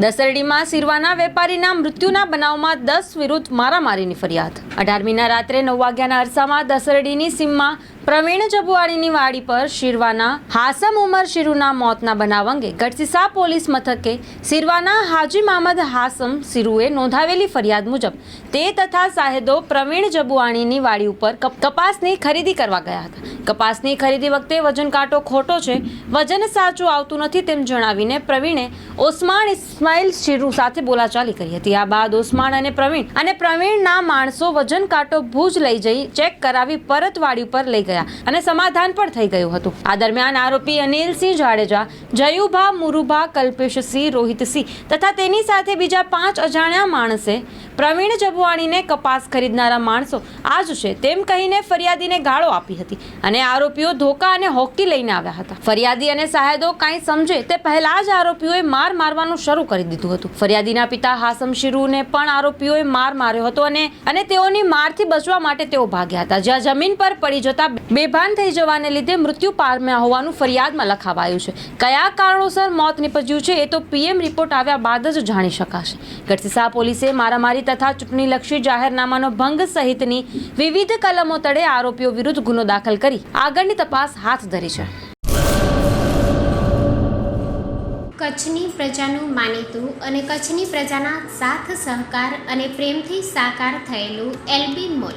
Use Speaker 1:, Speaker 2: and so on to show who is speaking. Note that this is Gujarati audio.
Speaker 1: દસરડીમાં સિરવાના વેપારીના મૃત્યુના બનાવમાં દસ વિરુદ્ધ મારામારીની ફરિયાદ. અઢારમીના રાત્રે નવ વાગ્યાના અરસામાં દસરડીની સીમમાં પ્રવીણ જબુવાણીની વાડી પર શિરવાના હાસમ ઉમર શિરુના મોતના બનાવ અંગે ગઢસીસા પોલીસ મથકે શિરવાના હાજી મહમદ હાસમ સિરુએ નોંધાવેલી ફરિયાદ મુજબ તે તથા સાહેદો પ્રવીણ જબુવાણીની વાડી ઉપર કપ- કપાસની ખરીદી કરવા ગયા હતા. કપાસની ખરીદી વખતે વજન કાંટો ખોટો છે, વજન સાચું આવતું નથી તેમ જણાવીને પ્રવીણે ઓસમાન ઇસ્માઇલ શિરુ સાથે બોલાચાલી કરી હતી. આ બાદ ઓસમાન અને પ્રવીણ, અને પ્રવીણના માણસો વજન કાંટો ભુજ લઈ જઈ ચેક કરાવી પરત વાડી ઉપર લઈ ગયા. અને સમાધાન પણ થઈ ગયું હતું. આ દરમિયાન આરોપી અનિલસિંહ જાડેજા, જયુભા મુરુભા, કલ્પેશસિંહ, રોહિતસિંહ તથા તેની સાથે બીજા પાંચ અજાણ્યા માણસે પ્રવીણ જબુવાણીને કપાસ ખરીદનારા માણસો આ જ છે તેમ કહીને ફરિયાદીને ગાળો આપી હતી અને આરોપીઓ ધોકા અને હોકી લઈને આવ્યા હતા. ફરિયાદી અને સાહેદો કાંઈ સમજે તે પહેલા જ આરોપીઓએ માર મારવાનું શરૂ કરી દીધું હતું. ફરિયાદીના પિતા હાસમ શિરુને પણ આરોપીઓએ માર માર્યો હતો અને અને તેઓની મારથી બચવા માટે તેઓ ભાગ્યા હતા. જ્યાં જમીન પર પડી જતા બેભાન થઈ જવાને લીધે મૃત્યુ પામ્યા હોવાનું ફરિયાદમાં લખાવાયું છે. કયા કારણોસર મોત નિપજ્યું છે એ તો પીએમ રિપોર્ટ આવ્યા બાદ જ જાણી શકાશે. ગઢસીસા પોલીસે મારામારી તથા ચૂંટણીલક્ષી જાહેરનામાનો ભંગ સહિતની વિવિધ કલમો તળે આરોપીઓ વિરુદ્ધ ગુનો દાખલ કરી આગળની તપાસ હાથ ધરી છે.
Speaker 2: કચ્છની પ્રજાનું માનીતું અને કચ્છની પ્રજાના સાથ સહકાર અને પ્રેમથી સાકાર થયેલું એલબી મોલ.